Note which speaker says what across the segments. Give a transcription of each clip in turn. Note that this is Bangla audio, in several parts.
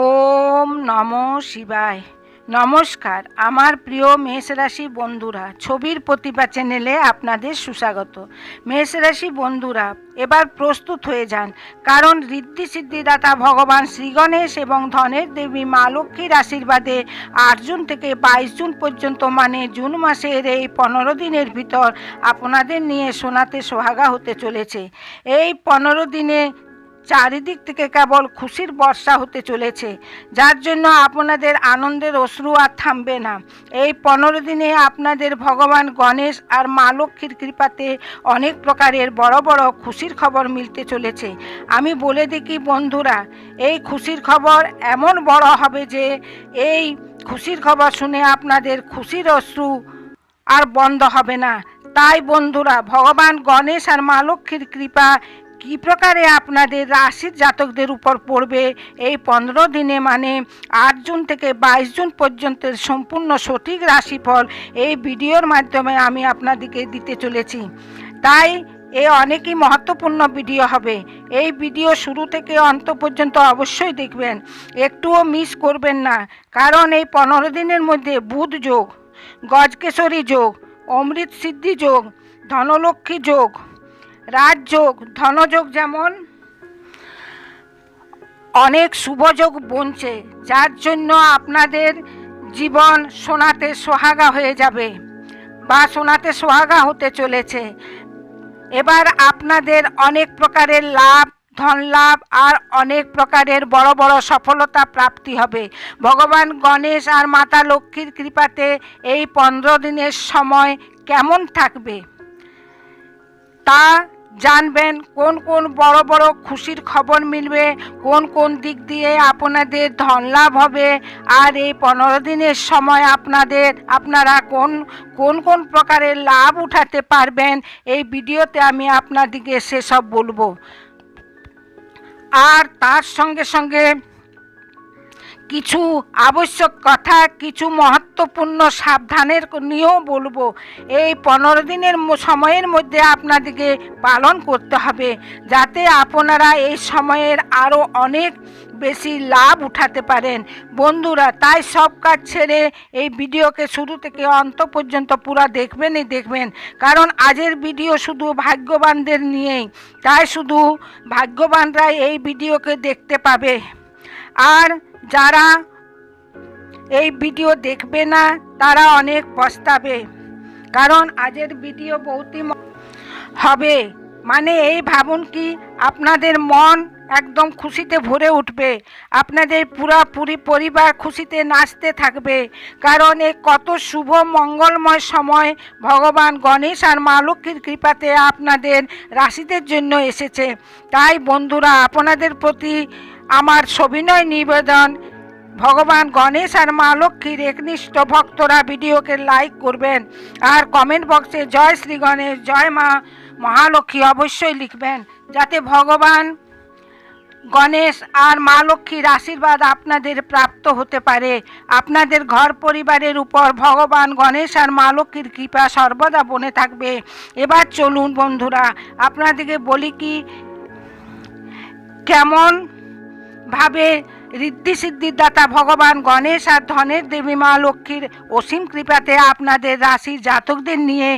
Speaker 1: ওম নম শিবায়। নমস্কার, আমার প্রিয় মেষরাশি বন্ধুরা, ছবির প্রতিভা চ্যানেলে আপনাদের সুস্বাগত। মেষরাশি বন্ধুরা, এবার প্রস্তুত হয়ে যান, কারণ ঋদ্ধি সিদ্ধিদাতা ভগবান শ্রী গণেশ এবং ধনের দেবী মা লক্ষ্মীর আশীর্বাদে আট জুন থেকে বাইশ জুন পর্যন্ত মানে জুন মাসের এই পনেরো দিনের ভিতর আপনাদের নিয়ে সোনাতে সোহাগা হতে চলেছে। এই পনেরো দিনে চারিদিক থেকে কেবল খুশির বর্ষা হতে চলেছে, যার জন্য আপনাদের আনন্দের অশ্রু আর থামবে না। এই পনেরো দিনে আপনাদের ভগবান গণেশ আর মা লক্ষ্মীর কৃপাতে অনেক প্রকারের বড় বড় খুশির খবর মিলতে চলেছে। আমি বলে দেখি, বন্ধুরা, এই খুশির খবর এমন বড় হবে যে এই খুশির খবর শুনে আপনাদের খুশির অশ্রু আর বন্ধ হবে না। তাই বন্ধুরা, ভগবান গণেশ আর মা লক্ষ্মীর কৃপা কী প্রকারে আপনাদের রাশির জাতকদের উপর পড়বে? এই পনেরো দিনে মানে আট জুন থেকে বাইশ জুন পর্যন্ত সম্পূর্ণ সঠিক রাশিফল এই ভিডিওর মাধ্যমে আমি আপনাদেরকে দিতে চলেছি। তাই এ অনেকই মহত্বপূর্ণ ভিডিও হবে। এই ভিডিও শুরু থেকে অন্ত পর্যন্ত অবশ্যই দেখবেন। একটুও মিস করবেন না। কারণ এই পনেরো দিনের মধ্যে বুধ যোগ, গজকেশরী যোগ, অমৃত সিদ্ধি যোগ, ধনলক্ষ্মী যোগ রাজযোগ ধনযোগ যেমন, অনেক শুভযোগ বনছে, যার জন্য আপনাদের জীবন সোনাতে সোহাগা হয়ে যাবে বা সোনাতে সোহাগা হতে চলেছে। এবার আপনাদের অনেক প্রকারের লাভ, ধন লাভ আর অনেক প্রকারের বড় বড় সফলতা প্রাপ্তি হবে। ভগবান গণেশ আর মাতা লক্ষ্মীর কৃপাতে এই পনেরো দিনের সময় কেমন থাকবে? তা জানবেন কোন কোন বড় বড় খুশির খবর মিলবে, কোন কোন দিক দিয়ে আপনাদের ধন লাভ হবে, আর এই পনেরো দিনের সময় আপনাদের, আপনারা কোন কোন কোন প্রকারের লাভ উঠাতে পারবেন, এই ভিডিওতে আমি আপনাদিকে সেসব বলব। আর তার সঙ্গে সঙ্গে কিছু আবশ্যক কথা, কিছু মহত্বপূর্ণ সাবধানের নিয়েও বলব। এই পনেরো দিনের সময়ের মধ্যে আপনাদেরকে পালন করতে হবে, যাতে আপনারা এই সময়ের আরও অনেক বেশি লাভ উঠাতে পারেন। বন্ধুরা, তাই সব কাজ ছেড়ে এই ভিডিওকে শুরু থেকে অন্ত পর্যন্ত পুরো দেখবেনই দেখবেন। কারণ আজের ভিডিও শুধু ভাগ্যবানদের নিয়েই, তাই শুধু ভাগ্যবানরা এই ভিডিওকে দেখতে পাবে। আর যারা এই ভিডিও দেখবে না, তারা অনেক পস্তাবে। কারণ আজের ভিডিও বহুতই হবে। মানে এই ভাবুন কি, আপনাদের মন একদম খুশিতে ভরে উঠবে। আপনাদের পুরাপুরি পরিবার খুশিতে নাচতে থাকবে। কারণ এই কত শুভ, মঙ্গলময় সময় ভগবান গণেশ আর মা লক্ষ্মীর কৃপাতে আপনাদের রাশিদের জন্য এসেছে। তাই বন্ধুরা, আপনাদের প্রতি আমার সবিনয় নিবেদন। ভগবান গণেশ আর মা লক্ষ্মীর একনিষ্ঠ ভক্তরা ভিডিওকে লাইক করবেন আর কমেন্ট বক্সে জয় শ্রী গণেশ, জয় মা মহালক্ষ্মী অবশ্যই লিখবেন যাতে ভগবান গণেশ আর মা লক্ষ্মীর আশীর্বাদ আপনাদের প্রাপ্ত হতে পারে। আপনাদের ঘর পরিবারের উপর ভগবান গণেশ আর মা লক্ষ্মীর কৃপা সর্বদা বনে থাকবে। এবার চলুন বন্ধুরা, আপনাদেরকে বলি কি, কেমন ভাবে ঋদ্ধি সিদ্ধির দাতা ভগবান গণেশ আর ধনের দেবী মা লক্ষ্মীর অসীম কৃপাতে আপনাদের রাশির জাতকদের নিয়ে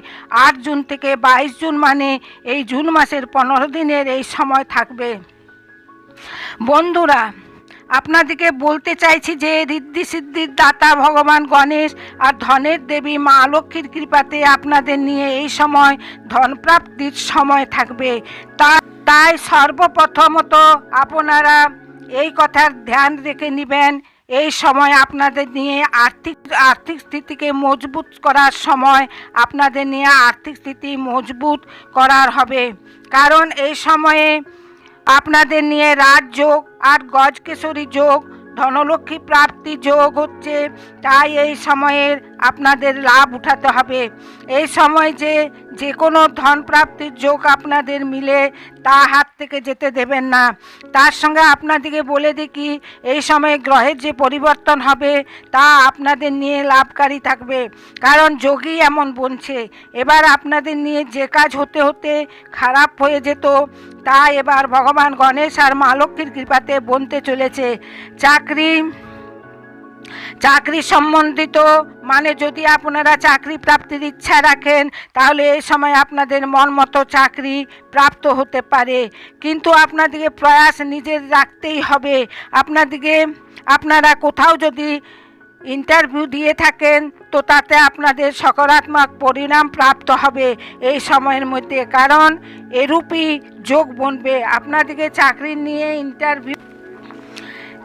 Speaker 1: আট জুন থেকে বাইশ জুন মানে এই জুন মাসের পনেরো দিনের এই সময় থাকবে। বন্ধুরা, আপনাদেরকে বলতে চাইছি যে ঋদ্ধি সিদ্ধির দাতা ভগবান গণেশ আর ধনের দেবী মা লক্ষ্মীর কৃপাতে আপনাদের নিয়ে এই সময় ধনপ্রাপ্তির সময় থাকবে। তা তাই সর্বপ্রথমত আপনারা এই কথার ধ্যান রেখে নেবেন। এই সময় আপনাদের নিয়ে আর্থিক আর্থিক স্থিতিকে মজবুত করার সময় আপনাদের নিয়ে আর্থিক স্থিতি মজবুত করার হবে। কারণ এই সময়ে আপনাদের নিয়ে রাজযোগ আর গজকেশরী যোগ, ধনলক্ষ্মী প্রাপ্তি যোগ হচ্ছে। তাই এই সময়ের আপনাদের লাভ উঠাতে হবে। এই সময় যে যে কোনো ধন প্রাপ্তির যোগ আপনাদের মিলে তা হাত থেকে যেতে দেবেন না। তার সঙ্গে আপনাদেরকে বলে দেখি, এই সময় গ্রহের যে পরিবর্তন হবে, তা আপনাদের নিয়ে লাভকারী থাকবে। কারণ যোগী এমন বলছে এবার আপনাদের নিয়ে যে কাজ হতে হতে খারাপ হয়ে যেত, তা এবার ভগবান গণেশ আর মা লক্ষ্মীর কৃপাতে বনতে চলেছে। চাকরি চাকরি সম্বন্ধিত মানে যদি আপনারা চাকরি প্রাপ্তির ইচ্ছা রাখেন, তাহলে এই সময় আপনাদের মন মতো চাকরি প্রাপ্ত হতে পারে। কিন্তু আপনাদেরকে প্রয়াস নিজের রাখতেই হবে। আপনাদেরকে আপনারা কোথাও যদি ইন্টারভিউ দিয়ে থাকেন, তো তাতে আপনাদের সকারাত্মক পরিণাম প্রাপ্ত হবে এই সময়ের মধ্যে। কারণ এরূপই যোগ বনবে। আপনাদেরকে চাকরি নিয়ে ইন্টারভিউ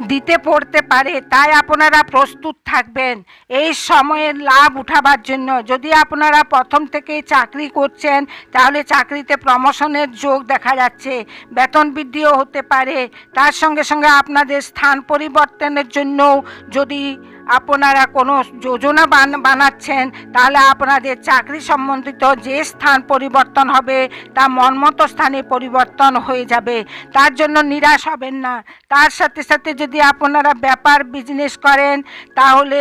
Speaker 1: দিতে পড়তে পারে, তাই আপনারা প্রস্তুত থাকবেন। এই সময়ের লাভ উঠাবার জন্য। যদি আপনারা প্রথম থেকে চাকরি করছেন, তাহলে চাকরিতে প্রমোশনের যোগ দেখা যাচ্ছে। বেতন বৃদ্ধিও হতে পারে। তার সঙ্গে সঙ্গে আপনাদের স্থান পরিবর্তনের জন্যও যদি আপনারা কোনো যোজনা বান বানাচ্ছেন, তাহলে আপনাদের চাকরি সম্বন্ধিত যে স্থান পরিবর্তন হবে, তা মনমতো স্থানে পরিবর্তন হয়ে যাবে। তার জন্য নিরাশ হবেন না। তার সাথে সাথে যদি আপনারা ব্যাপার বিজনেস করেন, তাহলে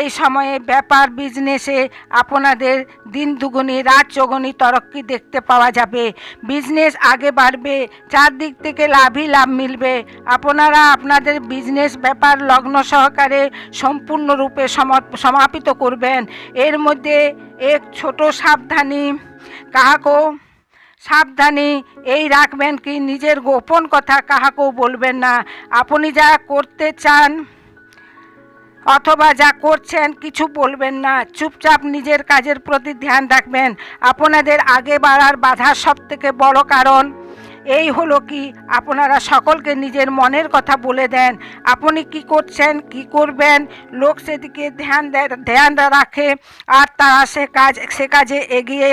Speaker 1: এই সময়ে ব্যাপার বিজনেসে আপনাদের দিন দুগুনি রাত চৌগুনি তরক্কি দেখতে পাওয়া যাবে। বিজনেস আগে বাড়বে, চারদিক থেকে লাভই লাভ মিলবে। আপনারা আপনাদের বিজনেস ব্যাপার, লগ্ন সহকারে সম্পূর্ণরূপে সম- সমাপিত করবেন। এর মধ্যে এক ছোট সাবধানী কাহাকেও সাবধানী এই রাখবেন কি নিজের গোপন কথা কাহাকেও বলবেন না। আপনি যা করতে চান অথবা যা করছেন কিছু বলবেন না। চুপচাপ নিজের কাজের প্রতি ধ্যান রাখবেন। আপনাদের আগে বাড়ার বাধার সব থেকে বড় কারণ এই হলো কি? আপনারা সকলকে নিজের মনের কথা বলে দেন। আপনি কি করছেন? কি করবেন? লোক সেদিকে ধ্যান ধ্যান রাখে আর তারা সে কাজ, সে কাজে এগিয়ে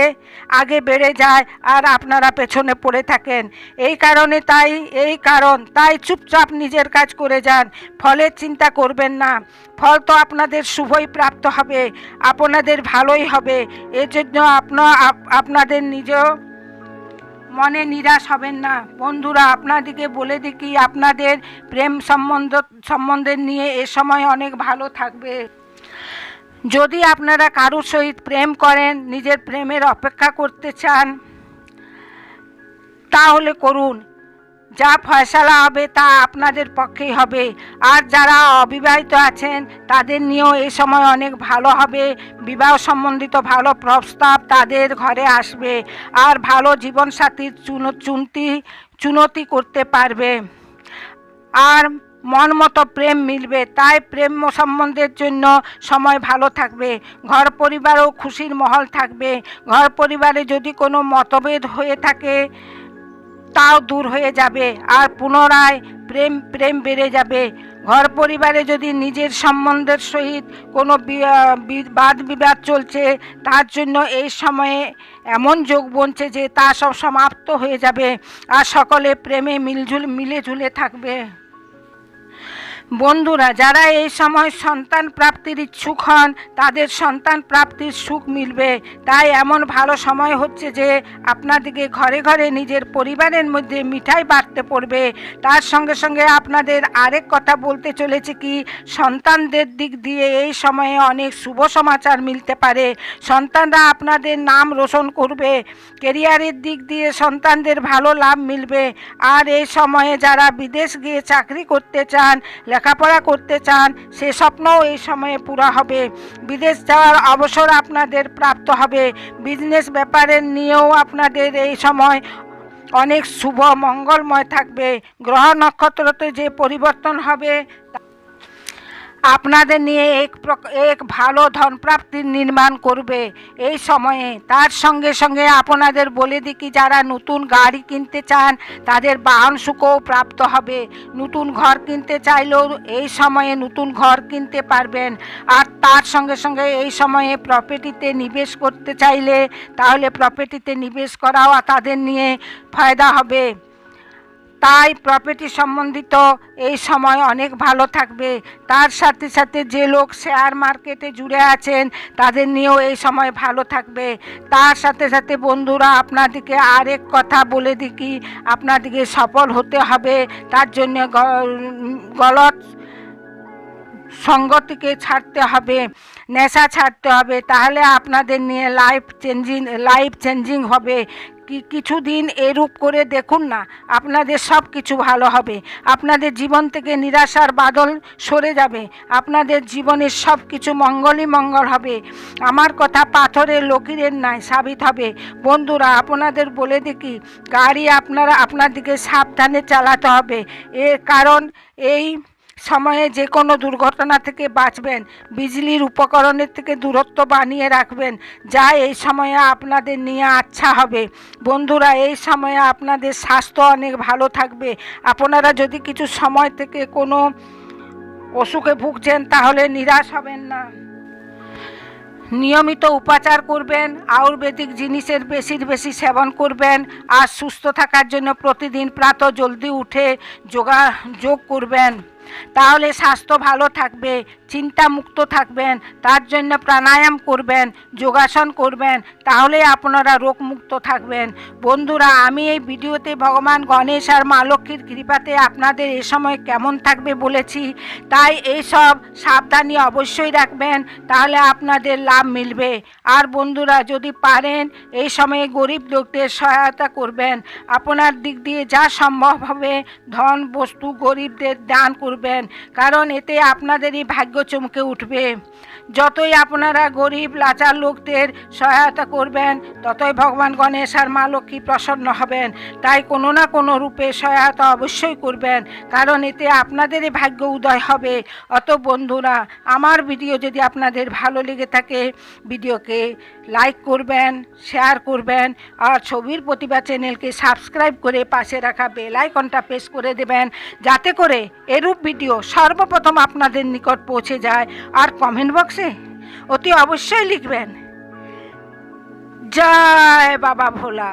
Speaker 1: আগে বেড়ে যায় আর আপনারা পেছনে পড়ে থাকেন। এই কারণে তাই, এই কারণ, তাই চুপচাপ নিজের কাজ করে যান। ফলের চিন্তা করবেন না। ফল তো আপনাদের শুভই প্রাপ্ত হবে। আপনাদের ভালোই হবে। এর জন্য আপনার আপনাদের নিজ মনে নিরাশ হবেন না। বন্ধুরা আপনাদেরকে বলে দেখি আপনাদের প্রেম সম্বন্ধ, সম্বন্ধে নিয়ে এ সময় অনেক ভালো থাকবে। যদি আপনারা কারোর সহিত প্রেম করেন, নিজের প্রেমের অপেক্ষা করতে চান, তাহলে করুন। যা ফয়সালা হবে তা আপনাদের পক্ষেই হবে। আর যারা অবিবাহিত আছেন, তাদের নিয়েও এই সময় অনেক ভালো হবে। বিবাহ সম্বন্ধিত ভালো প্রস্তাব তাদের ঘরে আসবে আর ভালো জীবনসাথীর চুন, চুনতি চুনতি করতে পারবে। আর মন মতো প্রেম মিলবে, তাই প্রেম সম্বন্ধের জন্য সময় ভালো থাকবে। ঘর পরিবারও খুশির মহল থাকবে। ঘর পরিবারে যদি কোনো মতভেদ হয়ে থাকে তাও দূর হয়ে যাবে আর পুনরায় প্রেম প্রেম বেড়ে যাবে। ঘর পরিবারে যদি নিজের সম্বন্ধের সহিত কোনো বাদ বিবাদ চলছে, তার জন্য এই সময়ে এমন যোগ বনছে যে তা সব সমাপ্ত হয়ে যাবে আর সকলে প্রেমে মিলঝুল মিলে ঝুলে থাকবে। বন্ধুরা, যারা এই সময় সন্তান প্রাপ্তির ইচ্ছুক হন, তাদের সন্তান প্রাপ্তির সুখ মিলবে। তাই এমন ভালো সময় হচ্ছে যে, আপনাদেরকে ঘরে ঘরে নিজের পরিবারের মধ্যে মিঠাই বাড়তে পড়বে। তার সঙ্গে সঙ্গে আপনাদের আরেক কথা বলতে চলেছে কি, সন্তানদের দিক দিয়ে এই সময়ে অনেক শুভ সমাচার মিলতে পারে। সন্তানরা আপনাদের নাম রোশন করবে। কেরিয়ারের দিক দিয়ে সন্তানদের ভালো লাভ মিলবে। আর এই সময়ে যারা বিদেশ গিয়ে চাকরি করতে চান লেখাপড়া করতে চান, সে স্বপ্নও এই সময়ে পুরা হবে। বিদেশ যাওয়ার অবসর আপনাদের প্রাপ্ত হবে। বিজনেস ব্যাপারে নিয়েও আপনাদের এই সময় অনেক শুভ মঙ্গলময় থাকবে। গ্রহ নক্ষত্রতে যে পরিবর্তন হবে আপনাদের নিয়ে এক এক ভালো ধনপ্রাপ্তির নির্মাণ করবে। এই সময়ে তার সঙ্গে সঙ্গে আপনাদের বলে দিই কি, যারা নতুন গাড়ি কিনতে চান, তাদের বাহন সুখও প্রাপ্ত হবে। নতুন ঘর কিনতে চাইলেও এই সময়ে নতুন ঘর কিনতে পারবেন। আর তার সঙ্গে সঙ্গে এই সময়ে প্রপার্টিতে নিবেশ করতে চাইলে, তাহলে প্রপার্টিতে নিবেশ করাও তাদের নিয়ে ফায়দা হবে। তাই প্রপার্টি সম্বন্ধিত এই সময় অনেক ভালো থাকবে। তার সাথে সাথে যে লোক শেয়ার মার্কেটে জুড়ে আছেন, তাদের নিয়েও এই সময় ভালো থাকবে। তার সাথে সাথে বন্ধুরা, আপনাদেরকে আরেক কথা বলে দিকি আপনাদেরকে সফল হতে হবে। তার জন্য গলত সঙ্গতিকে ছাড়তে হবে, নেশা ছাড়তে হবে। তাহলে আপনাদের নিয়ে লাইফ চেঞ্জিং লাইফ চেঞ্জিং হবে। কিছুদিন এরূপ করে দেখুন না, আপনাদের সব কিছু ভালো হবে। আপনাদের জীবন থেকে নিরাশার বাদল সরে যাবে। আপনাদের জীবনের সব কিছু মঙ্গলই মঙ্গল হবে। আমার কথা পাথরের লকিরের নাই সাবিত হবে। বন্ধুরা, আপনাদের বলে দেখি, গাড়ি আপনারা আপনাদেরকে সাবধানে চালাতে হবে। এর কারণ এই সময়ে যে কোনো দুর্ঘটনা থেকে বাঁচবেন। বিজলির উপকরণের থেকে দূরত্ব বানিয়ে রাখবেন। যা এই সময়ে আপনাদের নিয়ে আচ্ছা হবে। বন্ধুরা, এই সময়ে আপনাদের স্বাস্থ্য অনেক ভালো থাকবে। আপনারা যদি কিছু সময় থেকে কোনো অসুখে ভুগছেন, তাহলে নিরাশ হবেন না। নিয়মিত উপাচার করবেন, আয়ুর্বেদিক জিনিসের বেশির বেশি সেবন করবেন আর সুস্থ থাকার জন্য প্রতিদিন প্রাত জলদি উঠে যোগা যোগ করবেন। তাহলে স্বাস্থ্য ভালো থাকবে চিন্তা মুক্ত থাকবেন, তার জন্য প্রাণায়াম করবেন, যোগাসন করবেন, তাহলে আপনারা রোগমুক্ত থাকবেন। বন্ধুরা, আমি এই ভিডিওতে ভগবান গণেশ আর মা লক্ষ্মীর কৃপাতে আপনাদের এ সময় কেমন থাকবে বলেছি। তাই এই সব সাবধানী অবশ্যই রাখবেন, তাহলে আপনাদের লাভ মিলবে। আর বন্ধুরা, যদি পারেন এই সময়ে গরিব লোকদের সহায়তা করবেন। আপনার দিক দিয়ে যা সম্ভব হবে, ধন, বস্তু, গরিবদের দান করবেন, কারণ এতে আপনাদেরই ভাগ্য চমকে উঠবে। যতই আপনারা গরিব, লাচার লোকদের সহায়তা করবেন, ততই ভগবান গণেশ আর মা লক্ষ্মী প্রসন্ন হবেন। তাই কোনো না কোনো রূপে সহায়তা অবশ্যই করবেন, কারণ এতে আপনাদেরই ভাগ্য উদয় হবে। অত বন্ধুরা, আমার ভিডিও যদি আপনাদের ভালো লেগে থাকে, ভিডিওকে লাইক করবেন, শেয়ার করবেন, আর ছবির প্রতিভা চ্যানেলকে সাবস্ক্রাইব করে পাশে রাখা বেল আইকনটা প্রেস করে দেবেন, যাতে করে এরূপ ভিডিও সর্বপ্রথম আপনাদের নিকট পৌঁছে যায় আর কমেন্ট বক্সে অতি অবশ্যই লিখবেন। জয় বাবা ভোলা।